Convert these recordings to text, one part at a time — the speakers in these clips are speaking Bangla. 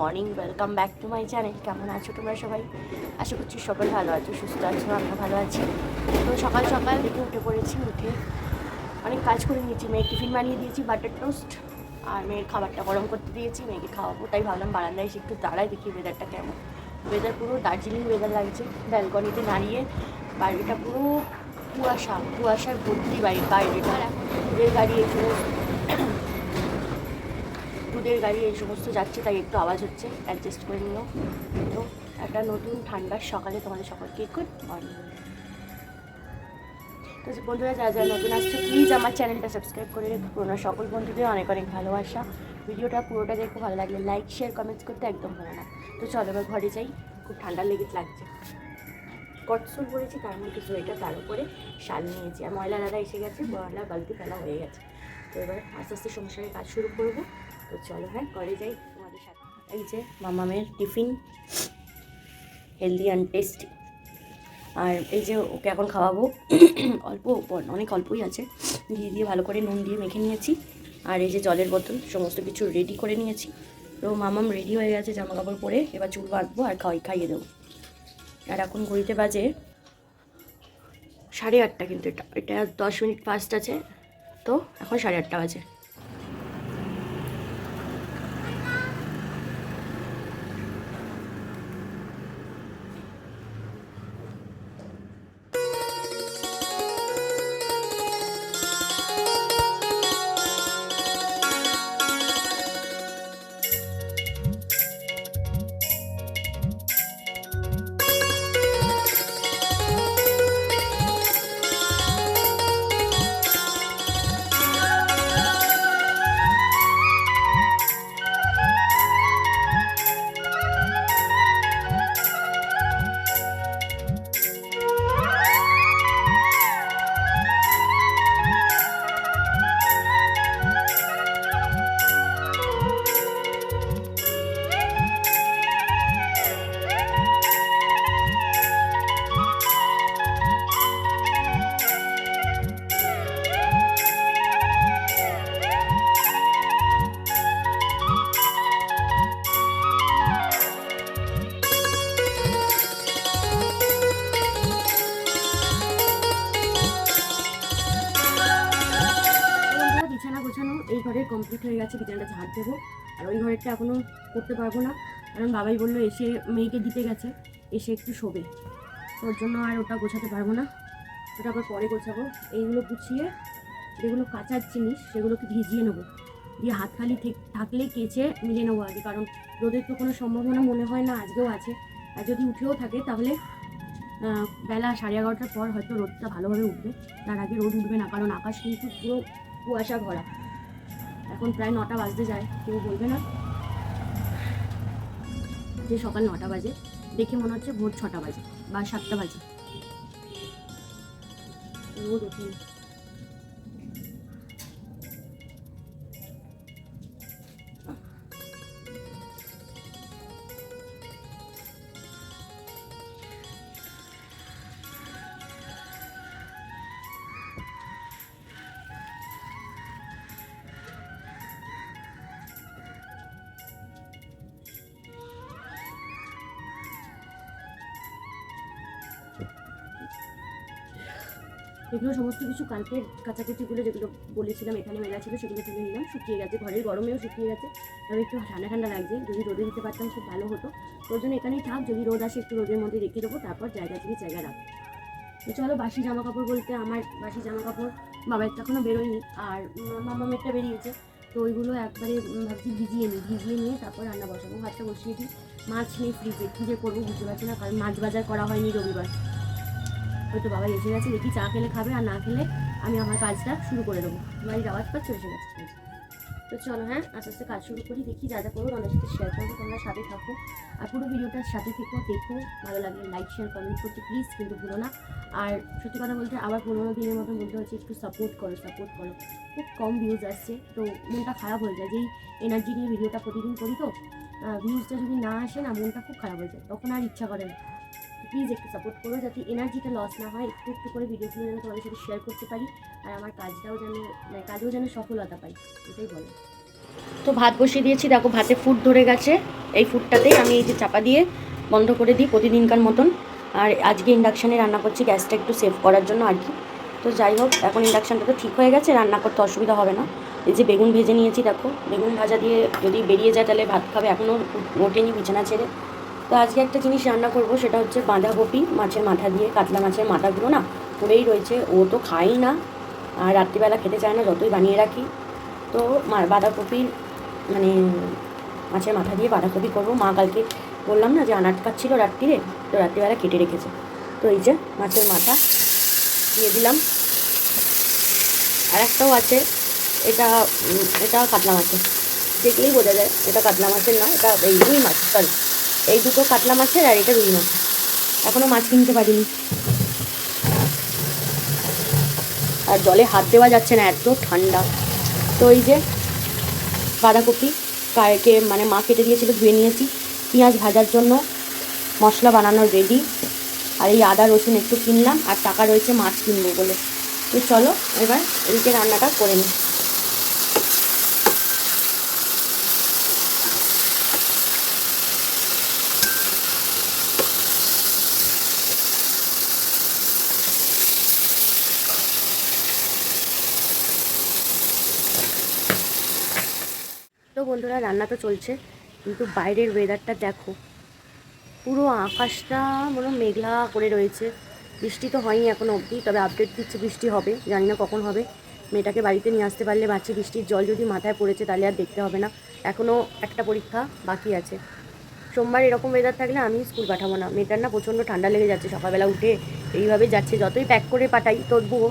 Morning welcome back to my channel কেমন আছো তোমরা সবাই? আশা করছি সবাই ভালো আছো, সুস্থ আছো আমিও ভালো আছি। তো সকাল সকাল দেখে উঠে পড়েছি, উঠে অনেক কাজ করে নিয়েছি। মেয়ের টিফিন বানিয়ে দিয়েছি, বাটার টোস্ট, আর মেয়ের খাবারটা গরম করতে দিয়েছি, মেয়েকে খাওয়াবো, তাই ভাবলাম বারান্দায় এসে একটু দাঁড়ায় দেখি ওয়েদারটা কেমন। ওয়েদার পুরো দার্জিলিং ওয়েদার লাগছে, ব্যালকনিতে দাঁড়িয়ে বাড়িটা পুরো কুয়াশা, কুয়াশার ভর্তি বাড়ি, বাইরেটা। গাড়ি সমস্ত দুধের গাড়ি, এই সমস্ত যাচ্ছে, তাই একটু আওয়াজ হচ্ছে। অ্যাডজাস্ট করে নিও। তো একটা নতুন ঠান্ডার সকালে তোমাদের সকলকে গুড মর্নিং তো যে বন্ধুরা, যারা যারা নতুন আসছে প্লিজ আমার চ্যানেলটা সাবস্ক্রাইব করে রেখো। পুরোনো সকল বন্ধুদের অনেক অনেক ভালোবাসা। ভিডিওটা পুরোটা দেখো, ভালো লাগলে লাইক শেয়ার কমেন্টস করতে একদম ভালো না। তো চলো এবার ঘরে যাই, খুব ঠান্ডা লেগে লাগছে। কটসুল পরেছি, তার মধ্যে সোয়েটার, তার উপরে শাল নিয়েছি। আর ময়লা দাদা এসে গেছে, ময়লা, বালতি ফেলা হয়ে গেছে। তো এবার আস্তে আস্তে সংসারের কাজ শুরু করব। তো চলো হ্যাঁ ঘরে যাই তোমাদের সাথে। এই যে মামামের টিফিন হেলদি অ্যান্ড টেস্টি আর এই যে ওকে এখন খাওয়াবো। অল্প, অনেক অল্পই আছে। ঘি দিয়ে ভালো করে নুন দিয়ে মেখে নিয়েছি। আর এই যে জলের বোতল, সমস্ত কিছু রেডি করে নিয়েছি। তো মামাম রেডি হয়ে গেছে জামা কাপড় পরে। এবার চুল বাঁধবো আর খাওয়াই, খাইয়ে দেবো। আর এখন ঘড়িতে বাজে সাড়ে আটটা কিন্তু এটা। এটা দশ মিনিট ফাস্ট আছে। তো এখন সাড়ে আটটা বাজে। হয়ে বিছানাটা ঝাড় দেবো। আর ওই ঘরেরটা এখনও করতে পারব না। কারণ বাবাই বলল, এসে মেয়েকে দিতে গেছে, এসে একটু শোবে। ওর জন্য আর ওটা গোছাতে পারব না। ওটা আবার পরে গোছাবো। এইগুলো গুছিয়ে, যেগুলো কাঁচার জিনিস, সেগুলোকে ভিজিয়ে নেব। দিয়ে হাত খালি থেক- থাকলে কেচে মিলে নেব আগে। কারণ রোদের তো কোনো সম্ভাবনা মনে হয় না, আজকেও আছে। আর যদি উঠেও থাকে, তাহলে বেলা সাড়ে এগারোটার পর হয়তো রোদটা ভালোভাবে উঠবে। তার আগে রোদ উঠবে না, কারণ আকাশ কিন্তু পুরো কুয়াশা ভরা। এখন প্রায় নটা বাজতে যায়, কেউ বলবে না। যে সকাল নটা বাজে, দেখে মনে হচ্ছে ভোর ছটা বাজে বা সাতটা বাজে। রোদ ওঠেনি। এগুলো সমস্ত কিছু কালকের কাচাকুচিগুলো যেগুলো বলেছিলাম, এখানে মেলা ছিল, সেগুলো তুলে নিলাম, শুকিয়ে গেছে। ঘরের গরমেও শুকিয়ে গেছে। তবে একটু ঠান্ডা ঠান্ডা লাগছে। যদি রোদে দিতে পারতাম খুব ভালো হতো। তোর জন্য এখানেই থাক, যদি রোদ আসে একটু রোদের মধ্যে রেখে দেবো, তারপর জায়গা থেকে জায়গা রাখব। তো চলো, বাসি জামা কাপড় বলতে আমার বাসি জামা কাপড় বাবার তো এখনও বেরোয়নি, আর মামা মামামেরটা বেরিয়েছে। তো ওইগুলো একবারে ভাবছি ভিজিয়ে নিই, ভিজিয়ে নিয়ে তারপর রান্না বসাবো। ভাতটা বসিয়ে দিই। মাছ নেই ফ্রিজে যে করব, বুঝতে পারছি না, কারণ মাছ বাজার করা হয়নি রবিবার। হয়তো বাবা এসে গেছে, দেখি চা খেলে খাবে আর না খেলে আমি আমার কাজটা শুরু করে দেবো। বাড়ির আওয়াজ পাচ্ছ এসে গেছে। তো চলো হ্যাঁ আস্তে আস্তে কাজ শুরু করি, দেখি যা যা করব, তোমাদের সাথে শেয়ার করব, তোমরা সাথে থাকো। আর পুরো ভিডিওটার সাথে থেকো, দেখো, ভালো লাগলে লাইক শেয়ার কমেন্ট করতে প্লিজ কিন্তু ভুলো না। আর সত্যি কথা বলতে আবার পনেরো দিনের মতো বলতে হচ্ছে একটু সাপোর্ট করো সাপোর্ট করো। খুব কম ভিউজ আসছে, তো মনটা খারাপ হয়ে যায়। যেই এনার্জি নিয়ে ভিডিওটা প্রতিদিন করি তো ভিউজটা যদি না আসে না, মনটা খুব খারাপ হয়ে যায়, তখন আর ইচ্ছা করে না। প্লিজ একটু সাপোর্ট করো যাতে এনার্জিটা লস না হয়। একটু একটু করে ভিডিওগুলো যেন তোমাদের সাথে শেয়ার করতে পারি আর আমার কাজটাও যেন মানে কাজেও যেন সফলতা পাই, এটাই বলো। তো ভাত বসিয়ে দিয়েছি, দেখো ভাতে ফুট ধরে গেছে। এই ফুটটাতেই আমি এই যে চাপা দিয়ে বন্ধ করে দিই প্রতিদিনকার মতন। আর আজকে ইন্ডাকশানে রান্না করছি, গ্যাসটা একটু সেভ করার জন্য আর কি। তো যাই হোক, এখন ইন্ডাকশানটা তো ঠিক হয়ে গেছে, রান্না করতে অসুবিধা হবে না। এই যে বেগুন ভেজে নিয়েছি, দেখো। বেগুন ভাজা দিয়ে যদি বেরিয়ে যায় তাহলে ভাত খাবে এখনও ওঠেনি বিছানা ছেড়ে। তো আজকে একটা জিনিস রান্না করব, সেটা হচ্ছে বাঁধাকপি মাছের মাথা দিয়ে, কাতলা মাছের মাথাগুলো না পড়েই রয়েছে, ও তো খাই না। আর রাত্রিবেলা খেতে চায় না, যতই বানিয়ে রাখি। তো বাঁধাকপির মানে মাছের মাথা দিয়ে বাঁধাকপি করব। মা কালকে বললাম না যে আনাট কাটছিল রাত্রিরে, তো রাত্রিবেলা কেটে রেখেছে। তো এই যে মাছের মাথা দিয়ে দিলাম। আর একটাও আছে, এটা এটা কাতলা মাছের। দেখলেই বোঝা যায়, এটা কাতলা মাছের না, এটা এই মাছ সরি এই দুটো কাতলা মাছের আর এটা রুই মাছ এখনও মাছ কিনতে পারিনি। আর জলে হাত দেওয়া যাচ্ছে না, এত ঠান্ডা। তো এই যে বাঁধাকপি কায়কে মানে মা কেটে দিয়েছিল, ধুয়ে নিয়েছি। পেঁয়াজ ভাজার জন্য মশলা বানানোর রেডি আর এই আদা, রসুন একটু কিনলাম, আর টাকা রয়েছে মাছ কিনবো বলে। তো চলো, এবার এদিকে রান্নাটা করে নিই তো বন্ধুরা, রান্না তো চলছে, কিন্তু বাইরের ওয়েদারটা দেখো। পুরো আকাশটা মনে মেঘলা করে রয়েছে। বৃষ্টি তো হয়নি এখনও অবধি, তবে আপডেট দিচ্ছে বৃষ্টি হবে, জানি না কখন হবে। মেয়েটাকে বাড়িতে নিয়ে আসতে পারলে বাচ্চা বৃষ্টির জল যদি মাথায় পড়েছে তাহলে আর দেখতে হবে না। এখনও একটা পরীক্ষা বাকি আছে। সোমবার এরকম ওয়েদার থাকলে আমি স্কুল পাঠাবো না। মেয়েটার না প্রচণ্ড ঠান্ডা লেগে যাচ্ছে, সকালবেলা উঠে এইভাবে যাচ্ছে, যতই প্যাক করে পাঠাই তবুও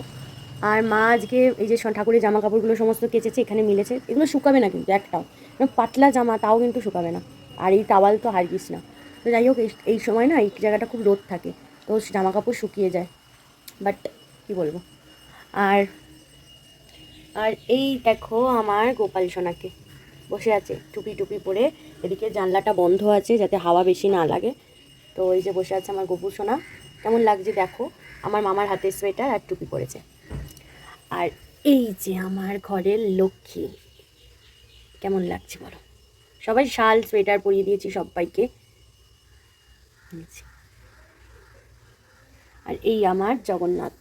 আর মা আজকে এই যে ঠাকুরের জামা কাপড়গুলো সমস্ত কেচেছে, এখানে মিলেছে, এগুলো শুকাবে না কিন্তু একটাও। পাতলা জামা, তাও কিন্তু শুকাবে না। আর এই টাওয়াল তো হারগিস না। তো যাই হোক, এই সময় না, এই জায়গাটা খুব রোদ থাকে, তো জামা কাপড় শুকিয়ে যায়। বাট, কি বলব? আর আর এই দেখো আমার গোপাল সোনাকে। বসে আছে, টুপি টুপি পরে। এদিকে জানলাটা বন্ধ আছে, যাতে হাওয়া বেশি না লাগে। তো এই যে বসে আছে আমার গোপুর সোনা। কেমন লাগছে দেখো? আমার মামার হাতে সোয়েটার আর টুপি পরেছে। আর এই যে আমার ঘরের লক্ষ্মী। কেমন লাগছে বলো? সবাই শাল, সোয়েটার পরিয়ে দিয়েছি সবাইকে। আর এই আমার জগন্নাথ।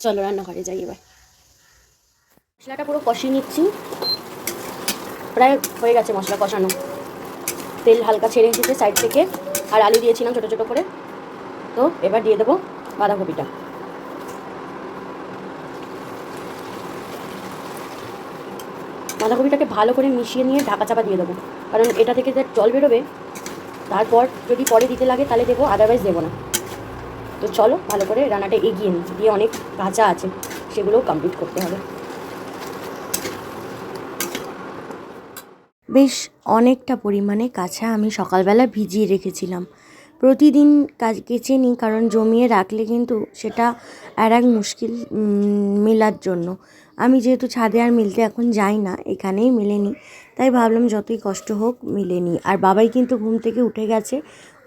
চলো রান্নাঘরে যাই এবার। মশলাটা পুরো কষিয়ে নিচ্ছি। প্রায় হয়ে গেছে মশলা কষানো। তেল হালকা ছেড়ে এসেছে সাইড থেকে। আর আলু দিয়েছিলাম ছোটো ছোটো করে। তো এবার দিয়ে দেবো বাঁধাকপিটা। বাঁধাকপিটাকে ভালো করে মিশিয়ে নিয়ে ঢাকা চাপা দিয়ে দেবো। কারণ এটা থেকে যে জল বেরোবে, তারপর যদি পরে দিতে লাগে তাহলে দেবো আদারওয়াইজ দেবো না। তো চলো, ভালো করে রান্নাটা এগিয়ে নিই, দিয়ে অনেক কাঁচা আছে, সেগুলোও কমপ্লিট করতে হবে। বেশ, অনেকটা পরিমাণে কাঁচা আমি সকালবেলা ভিজিয়ে রেখেছিলাম। প্রতিদিন কাজ কেচে নিই, কারণ জমিয়ে রাখলে কিন্তু সেটা আর এক মুশকিল মেলার জন্য। আমি যেহেতু ছাদে আর মিলতে এখন যাই না, এখানেই মেলে নিই তাই ভাবলাম যতই কষ্ট হোক মিলে নিই আর বাবাই কিন্তু ঘুম থেকে উঠে গেছে।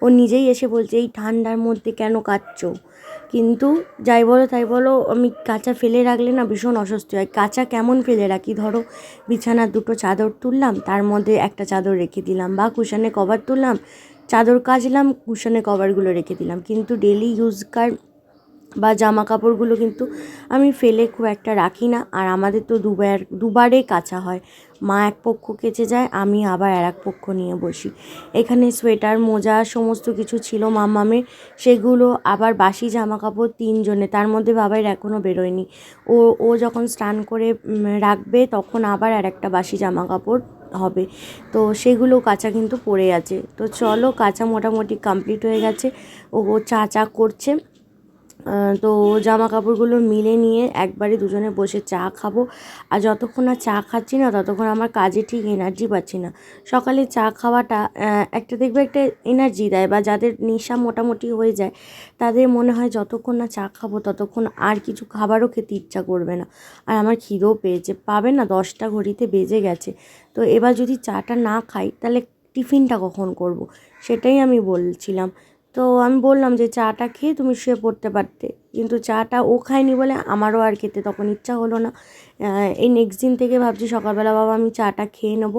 ও নিজেই এসে বলছে, এই ঠান্ডার মধ্যে কেন কাচ্ছো কিন্তু যাই বলো তাই বলো, আমি কাঁচা ফেলে রাখলে না ভীষণ অস্বস্তি হয়। কাঁচা কেমন ফেলে রাখি? ধরো, বিছানার দুটো চাদর তুললাম, তার মধ্যে একটা চাদর রেখে দিলাম বা কুশানে কভার তুললাম, চাদর কাচলাম, কুশানে কভারগুলো রেখে দিলাম। কিন্তু ডেলি ইউজকার বা জামা কাপড়গুলো কিন্তু আমি ফেলে খুব একটা রাখি না। আর আমাদের তো দুবার, দুবারে কাচা হয়। মা এক পক্ষ কেচে যায়, আমি আবার আর এক পক্ষ নিয়ে বসি। এখানে সোয়েটার, মোজা সমস্ত কিছু ছিল মামামের। সেগুলো আবার বাসি জামা কাপড় তিনজনে। তার মধ্যে বাবার এখনও বেরোয়নি। ও ও যখন স্নান করে রাখবে তখন আবার আর একটা বাসি জামা কাপড় হবে। তো সেগুলো কাঁচা কিন্তু পড়ে আছে। তো চলো, কাঁচা মোটামুটি কমপ্লিট হয়ে গেছে। ও চা চা করছে। তো জামা কাপড়গুলো মিলে নিয়ে একবারে দুজনে বসে চা খাব। আর যতক্ষণ না চা খাচ্ছি না, ততক্ষণ আমার কাজে ঠিক এনার্জি পাচ্ছি না। সকালে চা খাওয়াটা একটা দেখবে একটা এনার্জি দেয় বা যাদের নেশা মোটামুটি হয়ে যায়, তাদের মনে হয় যতক্ষণ না চা খাব, ততক্ষণ আর কিছু খাবারও খেতে ইচ্ছা করবে না। আর আমার খিদেও পেয়েছে। পাবে না, দশটা ঘড়িতে বেজে গেছে। তো এবার যদি চাটা না খাই, তাহলে টিফিনটা কখন করব? সেটাই আমি বলছিলাম। তো আমি বললাম যে চাটা খেয়ে তুমি শুয়ে পড়তে পারতে। কিন্তু চাটা ও খায়নি বলে আমারও আর খেতে তখন ইচ্ছা হলো না। এই নেক্সট দিন থেকে ভাবছি সকালবেলা বাবা আমি চাটা খেয়ে নেব।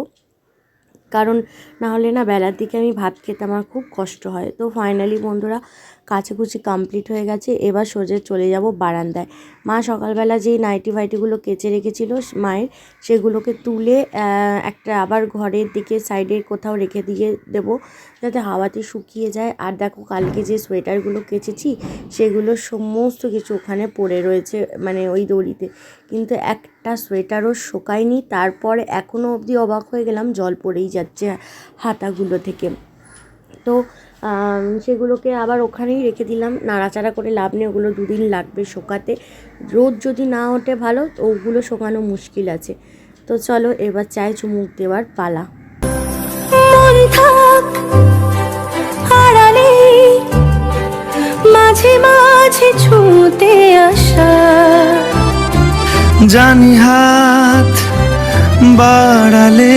কারণ না হলে না বেলার দিকে আমি ভাত খেতে আমার খুব কষ্ট হয়। তো ফাইনালি বন্ধুরা কাচাকুচি কমপ্লিট হয়ে গেছে, এবার সোজা চলে যাব বারান্দায়। মা সকালবেলা যেই নাইটি ফাইটিগুলো কেচে রেখেছিল মায়ের, সেগুলোকে তুলে একটা আবার ঘরের দিকে সাইডে কোথাও রেখে দিয়ে দেবো যাতে হাওয়াতে শুকিয়ে যায়। আর দেখো কালকে যে সোয়েটারগুলো কেচেছি, সেগুলো সমস্ত কিছু ওখানে পড়ে রয়েছে মানে ওই দড়িতে। কিন্তু একটা সোয়েটারও শোকায়নি, তারপরে এখনও অবধি অবাক হয়ে গেলাম, জল পড়েই যাচ্ছে হাতাগুলো থেকে। তো সেগুলোকে আবার ওখানেই রেখে দিলাম। নাড়াচাড়া করে লাভ নেই ওগুলো দুদিন লাগবে শোকাতে। রোদ যদি না ওঠে ভালো তো ওগুলো শোকানো মুশকিল আছে। তো চলো এবার চাই চুমুক দেওয়ার পালা। মন মাঝে মাঝে ছুঁতে আসা। জানি হাত বাড়ালে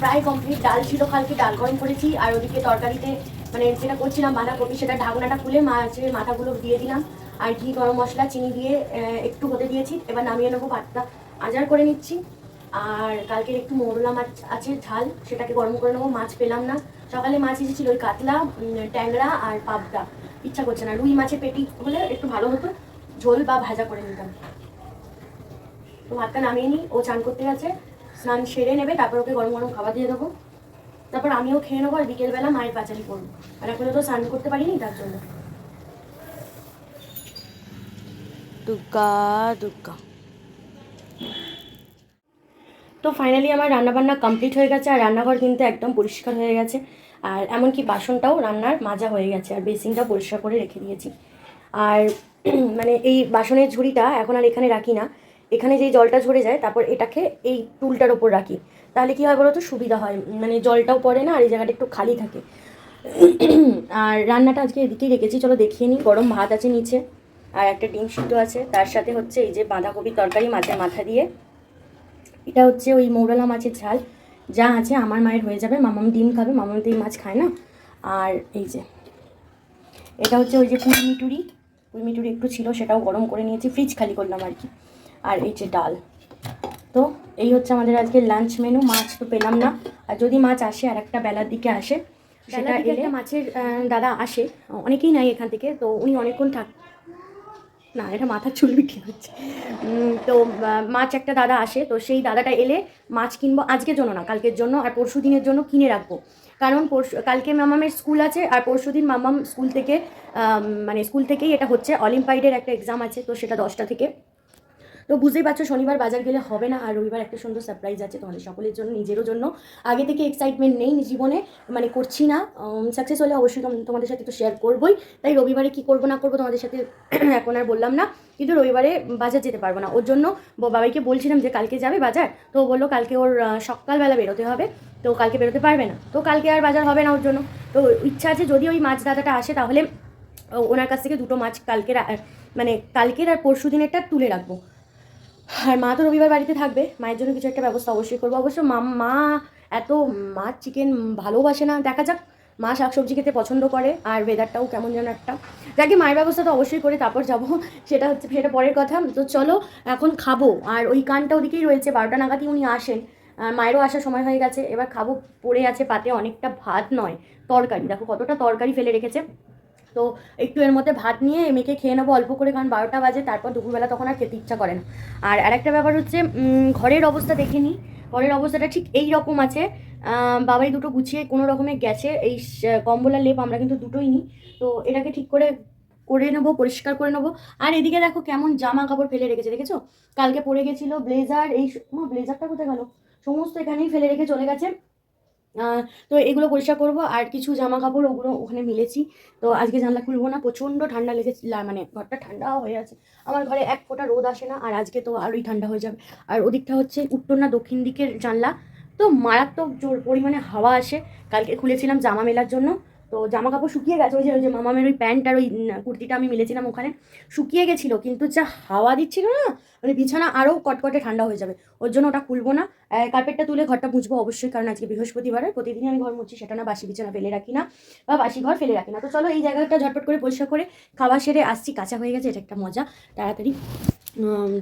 প্রায় কমপ্লিট ডাল ছিল কালকে, ডাল গরম করেছি। আর ওদিকে তরকারিতে মানে যেটা করছিলাম, বাঁধাকপি, সেটা ঢাকনাটা খুলে মাছের মাথাগুলো দিয়ে দিলাম। আর ঘি, গরম মশলা, চিনি দিয়ে একটু হতে দিয়েছি। এবার নামিয়ে নেব ভাতটা। আজার করে নিচ্ছি। আর কালকের একটু মোরলা মাছ আছে, ঝাল, সেটাকে গরম করে নেব। মাছ পেলাম না। সকালে মাছ এসেছিল ওই কাতলা ট্যাংরা আর পাবদা। ইচ্ছা করছে না। রুই মাছের পেটি হলে একটু ভালো হতো। ঝোল বা ভাজা করে নিতাম। তো ভাতটা নামিয়ে নিই। ও চান করতে গেছে। স্নান সেরে নেবে তারপর ওকে গরম গরম খাবার দিয়ে দেবো। তারপর আমিও খেয়ে নেব আর বিকেলবেলা মায়ের পাচারি করব আর এখনও তো স্নান করতে পারিনি তার জন্য। দুর্গা দুর্গা। তো ফাইনালি আমার রান্নাবান্না কমপ্লিট হয়ে গেছে আর রান্নাঘর কিন্তু একদম পরিষ্কার হয়ে গেছে। আর এমনকি বাসনটাও রান্নার মাজা হয়ে গেছে আর বেসিনটাও পরিষ্কার করে রেখে দিয়েছি। আর মানে এই বাসনের ঝুড়িটা এখন আর এখানে রাখি না। এখানে যেই জলটা ঝরে যায়, তারপর এটাকে এই টুলটার ওপর রাখি। তাহলে কি হয় বলো তো সুবিধা হয়। মানে জলটাও পড়ে না, আর এই জায়গাটা একটু খালি থাকে। আর রান্নাটা আজকে এদিকেই রেখেছি। চলো দেখিয়ে নিই। গরম ভাত আছে নিচে, আর একটা ডিম সিদ্ধ আছে। তার সাথে হচ্ছে এই যে বাঁধাকপি তরকারি মাছের মাথা দিয়ে। এটা হচ্ছে ওই মৌরলা মাছের ঝাল। যা আছে আমার মায়ের হয়ে যাবে। মামাম ডিম খাবে, মামাম তো এই মাছ খায় না? আর এই যে, এটা হচ্ছে ওই যে পুঁই মিটুরি। পুঁই মিটুরি একটু ছিল, সেটাও গরম করে নিয়েছি। ফ্রিজ খালি করলাম আর কি। আর এই যে ডাল। তো এই হচ্ছে আমাদের আজকে লাঞ্চ মেনু মাছ তো পেলাম না। আর যদি মাছ আসে আর একটা বেলার দিকে আসে সেটা এলে মাছের দাদা আসে। অনেকেই নাই এখান থেকে তো উনি অনেকক্ষণ থাক না এটা মাথার চুল বিক্রি হচ্ছে। তো মাছ একটা দাদা আসে তো সেই দাদাটা এলে মাছ কিনবো আজকের জন্য না কালকের জন্য আর পরশু দিনের জন্য কিনে রাখব। কারণ পরশু কালকে মামামের স্কুল আছে আর পরশু দিন মামাম স্কুল থেকে মানে স্কুল থেকেই এটা হচ্ছে অলিম্পাইডের একটা এক্সাম আছে তো সেটা দশটা থেকে। তো বুঝতেই পারছ শনিবার বাজার গেলে হবে না, আর রবিবার একটা সুন্দর সারপ্রাইজ আছে তোমাদের সকলের জন্য, নিজেরও জন্য। আগে থেকে এক্সাইটমেন্ট নেই জীবনে মানে করছি না। সাকসেস হলে অবশ্যই তোমাদের সাথে তো শেয়ার করবোই। তাই রবিবারে কি করব না করব তোমাদের সাথে এখন আর বললাম না। কিন্তু রবিবারে বাজার যেতে পারব না। ওর জন্য বাবাইকে বলছিলাম যে কালকে যাবে বাজার। তো বলল কালকে ওর সকালবেলা বেরোতে হবে। তো কালকে বেরোতে পারবে না। তো কালকে আর বাজার হবে না ওর জন্য। তো ইচ্ছা আছে যদি ওই মাছ দাদাটা আসে তাহলে ওনার কাছ থেকে দুটো মাছ কালকের মানে কালকের আর পরশু দিনেরটা তুলে রাখব। আর মা তো রবিবার বাড়িতে থাকবে, মায়ের জন্য কিছু একটা ব্যবস্থা অবশ্যই করব। অবশ্য মা মা এত মাছ চিকেন ভালোবাসে না। দেখা যাক, মা শাকসবজি খেতে পছন্দ করে, আর ওয়েদারটাও কেমন যেন একটা। যাকে মায়ের ব্যবস্থা তো অবশ্যই করে তারপর যাব। সেটা হচ্ছে, সেটা পরের কথা। তো চলো, এখন খাব। আর ওই কানটা ওদিকেই রয়েছে, বারোটা নাগাদই উনি আসেন। মায়েরও আসার সময় হয়ে গেছে। এবার খাব, পড়ে আছে পাতে অনেকটা ভাত নয়, তরকারি। দেখো কতটা তরকারি ফেলে রেখেছে। তো একটু এর মধ্যে ভাত নিয়ে মেখে খেয়ে নেব অল্প করে, কারণ বারোটা বাজে, তারপর দুপুরবেলা তখন আর খেতে ইচ্ছা করে না। আর আরেকটা ব্যাপার হচ্ছে ঘরের অবস্থা দেখে নিই। ঘরের অবস্থাটা ঠিক এই রকম আছে। বাবাই দুটো গুছিয়ে কোনো রকমে গেছে, এই স- কম্বল আর লেপ আমরা কিন্তু দুটোই নিই। তো এটাকে ঠিক করে করে নেব, পরিষ্কার করে নেব। আর এদিকে দেখো কেমন জামা কাপড় ফেলে রেখেছে, দেখেছ? কালকে পরে গেছিল ব্লেজার, এই ব্লেজারটা কোথায় গেল? সমস্ত এখানেই ফেলে রেখে চলে গেছে। তো এগুলো পরিষ্কার করব, আর কিছু জামা কাপড় ওগুলো ওখানে মিলেছি। তো আজকে জানলা খুলবো না, প্রচণ্ড ঠান্ডা লেগেছে মানে ঘরটা ঠান্ডা হয়ে আছে। আমার ঘরে এক ফোঁটা রোদ আসে না, আর আজকে তো আরোই ঠান্ডা হয়ে যাবে। আর ওদিকটা হচ্ছে উত্তর না দক্ষিণ দিকের জানলা। তো মারাত্মক জোর পরিমাণে হাওয়া আসে, কালকে খুলেছিলাম জামা মেলার জন্য। তো জামা কাপড় শুকিয়ে গেছে, ওই যে ওই যে মামামের ওই প্যান্ট আর ওই কুর্তিটা আমি মিলেছিলাম ওখানে, শুকিয়ে গেছিল, কিন্তু যা হাওয়া দিচ্ছিল না মানে বিছানা আরও কটকটে ঠান্ডা হয়ে যাবে, ওর জন্য ওটা খুলবো না কার্পেটটা তুলে ঘরটা মুছবো অবশ্যই, কারণ আজকে বৃহস্পতিবারে প্রতিদিন আমি ঘর মুছি, সেটা না বাসি বিছানা ফেলে রাখি না, বা বাসি ঘর ফেলে রাখি না, তো চলো এই জায়গাটা ঝটপট করে পরিষ্কার করে খাওয়া সেরে আসছি, কাঁচা হয়ে গেছে, এটা একটা মজা, তাড়াতাড়ি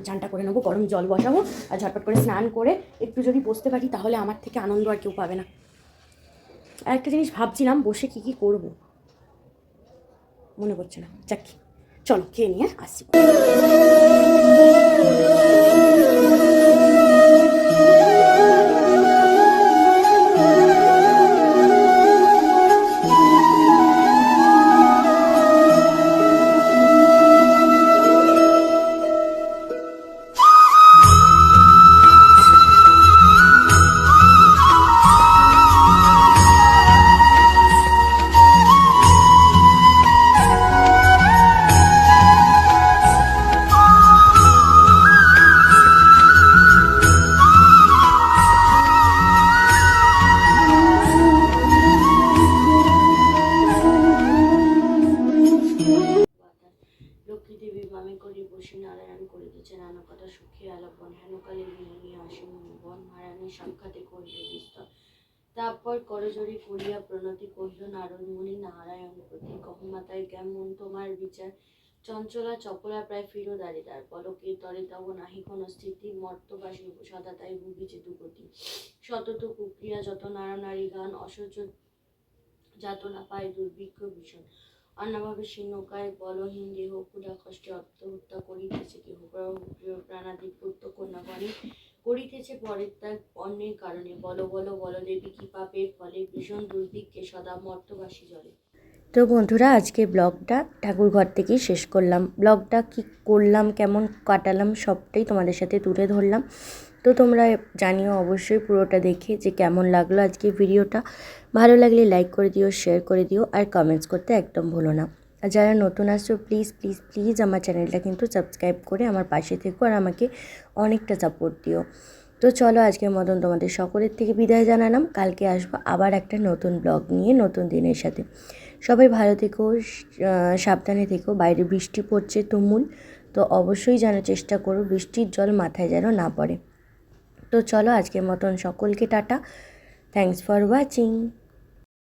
চানটা করে নেব, গরম জল বসাবো, আর ঝটপট করে স্নান করে, একটু যদি বসতে পারি, তাহলে আমার থেকে আনন্দ আর কেউ পাবে না। আর একটা জিনিস ভাবছিলাম, বসে কি কি করব। মনে করছে না। যাক, চলো, খেয়ে নিয়ে আসছি চঞ্চলা চপলা প্রায় ফিরো দাঁড়িদার পলকে তরে তব নাহি কোনো স্থিতি মর্তবাসী সদা তাই ভুগিছে দুগতি। সতত কুক্রিয়া যত নারী গান, অসহ্য যাতনা পায় দুর্ভিক্ষ ভীষণ অন্যভাবে নৌকায় বলহীন দেহ, ক্ষুধা কষ্টে আত্মহত্যা করিতেছে কেহ। প্রিয় প্রাণাদি পুত্র কন্যাগণে করিতেছে পরিত্যাগ অন্যের কারণে। বল বল বল দেবী কি পাপের ফলে ভীষণ দুর্ভিক্ষে সদা মর্তবাসী জলে। তো বন্ধুরা, আজকে ব্লগটা ঠাকুরঘর থেকেই শেষ করলাম। ব্লগটা কি করলাম, কেমন কাটালাম, সবটাই তোমাদের সাথে তুলে ধরলাম। তো তোমরা জানিও অবশ্যই পুরোটা দেখে যে কেমন লাগল আজকে ভিডিওটা। ভালো লাগলে লাইক করে দিও শেয়ার করে দিও, আর কমেন্টস করতে একদম ভুলো না। আর যারা নতুন আসছো প্লিজ প্লিজ প্লিজ আমার চ্যানেলটা কিন্তু সাবস্ক্রাইব করে আমার পাশে থেকো আর আমাকে অনেকটা সাপোর্ট দিও। তো চলো আজকের মতন তোমাদের সকলের থেকে বিদায় জানালাম। কালকে আসব আবার একটা নতুন ব্লগ নিয়ে, নতুন দিনের সাথে। সবাই ভালো থেকো সাবধানে থেকো। বাইরে বৃষ্টি পড়ছে তুমুল, তো অবশ্যই যেন চেষ্টা করো, বৃষ্টির জল মাথায় যেন না পড়ে। তো চলো আজকের মতন সকলকে টাটা। Thanks for watching